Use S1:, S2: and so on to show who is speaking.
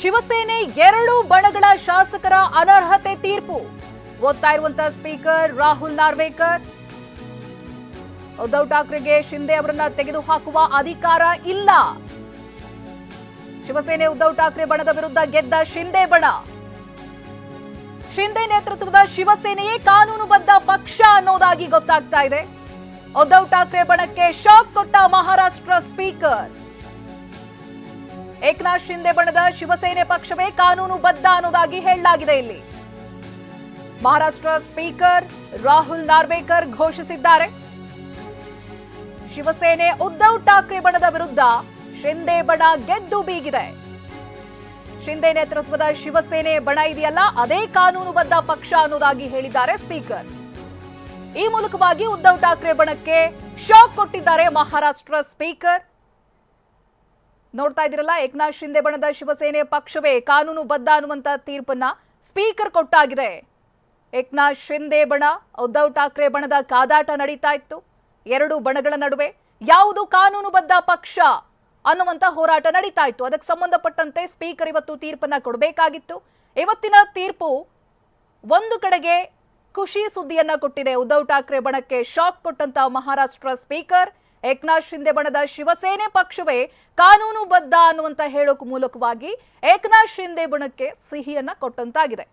S1: ಶಿವಸೇನೆ ಎರಡು ಬಣಗಳ ಶಾಸಕರ ಅನರ್ಹತೆ ತೀರ್ಪು. ಓದ್ತಾ ಇರುವಂತಹ ಸ್ಪೀಕರ್ ರಾಹುಲ್ ನಾರ್ವೇಕರ್. ಉದ್ಧವ್ ಠಾಕ್ರೆಗೆ ಶಿಂದೆ ಅವರನ್ನ ತೆಗೆದುಹಾಕುವ ಅಧಿಕಾರ ಇಲ್ಲ. ಶಿವಸೇನೆ ಉದ್ಧವ್ ಠಾಕ್ರೆ ಬಣದ ವಿರುದ್ಧ ಗೆದ್ದ ಶಿಂದೆ ಬಣ. ಶಿಂದೆ ನೇತೃತ್ವದ ಶಿವಸೇನೆಯೇ ಕಾನೂನುಬದ್ಧ ಪಕ್ಷ ಅನ್ನೋದಾಗಿ ಗೊತ್ತಾಗ್ತಾ ಇದೆ. ಉದ್ಧವ್ ಠಾಕ್ರೆ ಬಣಕ್ಕೆ ಶಾಕ್ ಕೊಟ್ಟ ಮಹಾರಾಷ್ಟ್ರ ಸ್ಪೀಕರ್. ಏಕನಾಥ್ ಶಿಂದೆ ಬಣದ ಶಿವಸೇನೆ ಪಕ್ಷವೇ ಕಾನೂನುಬದ್ಧ ಅನ್ನೋದಾಗಿ ಹೇಳಲಾಗಿದೆ ಇಲ್ಲಿ. ಮಹಾರಾಷ್ಟ್ರ ಸ್ಪೀಕರ್ ರಾಹುಲ್ ನಾರ್ವೇಕರ್ ಘೋಷಿಸಿದ್ದಾರೆ. ಶಿವಸೇನೆ ಉದ್ಧವ್ ಠಾಕ್ರೆ ಬಣದ ವಿರುದ್ಧ ಶಿಂದೆ ಬಣ ಗೆದ್ದು ಬೀಗಿದೆ. ಶಿಂದೆ ನೇತೃತ್ವದ ಶಿವಸೇನೆ ಬಣ ಇದೆಯಲ್ಲ, ಅದೇ ಕಾನೂನುಬದ್ಧ ಪಕ್ಷ ಅನ್ನೋದಾಗಿ ಹೇಳಿದ್ದಾರೆ ಸ್ಪೀಕರ್. ಈ ಮೂಲಕವಾಗಿ ಉದ್ಧವ್ ಠಾಕ್ರೆ ಬಣಕ್ಕೆ ಶಾಕ್ ಕೊಟ್ಟಿದ್ದಾರೆ ಮಹಾರಾಷ್ಟ್ರ ಸ್ಪೀಕರ್. ನೋಡ್ತಾ ಇದ್ದೀರಲ್ಲ, ಏಕನಾಥ್ ಶಿಂದೆ ಬಣದ ಶಿವಸೇನೆ ಪಕ್ಷವೇ ಕಾನೂನುಬದ್ಧ ಅನ್ನುವಂತ ತೀರ್ಪನ್ನ ಸ್ಪೀಕರ್ ಕೊಟ್ಟಾಗಿದೆ. ಏಕನಾಥ್ ಶಿಂದೆ ಬಣ, ಉದ್ಧವ್ ಠಾಕ್ರೆ ಬಣದ ಕಾದಾಟ ನಡೀತಾ ಇತ್ತು. ಎರಡು ಬಣಗಳ ನಡುವೆ ಯಾವುದು ಕಾನೂನುಬದ್ಧ ಪಕ್ಷ ಅನ್ನುವಂತ ಹೋರಾಟ ನಡೀತಾ ಇತ್ತು. ಅದಕ್ಕೆ ಸಂಬಂಧಪಟ್ಟಂತೆ ಸ್ಪೀಕರ್ ಇವತ್ತು ತೀರ್ಪನ್ನ ಕೊಡಬೇಕಾಗಿತ್ತು. ಇವತ್ತಿನ ತೀರ್ಪು ಒಂದು ಕಡೆಗೆ ಖುಷಿ ಸುದ್ದಿಯನ್ನ ಕೊಟ್ಟಿದೆ. ಉದ್ಧವ್ ಠಾಕ್ರೆ ಬಣಕ್ಕೆ ಶಾಕ್ ಕೊಟ್ಟಂತ ಮಹಾರಾಷ್ಟ್ರ ಸ್ಪೀಕರ್. ಏಕನಾಥ್ ಶಿಂದೆ ಬಣದ ಶಿವಸೇನೆ ಪಕ್ಷವೇ ಕಾನೂನುಬದ್ಧ ಅನ್ನುವಂತ ಹೇಳೋಕ್ ಮೂಲಕವಾಗಿ ಏಕನಾಥ್ ಶಿಂದೆ ಬಣಕ್ಕೆ ಸಿಹಿಯನ್ನ ಕೊಟ್ಟಂತಾಗಿದೆ.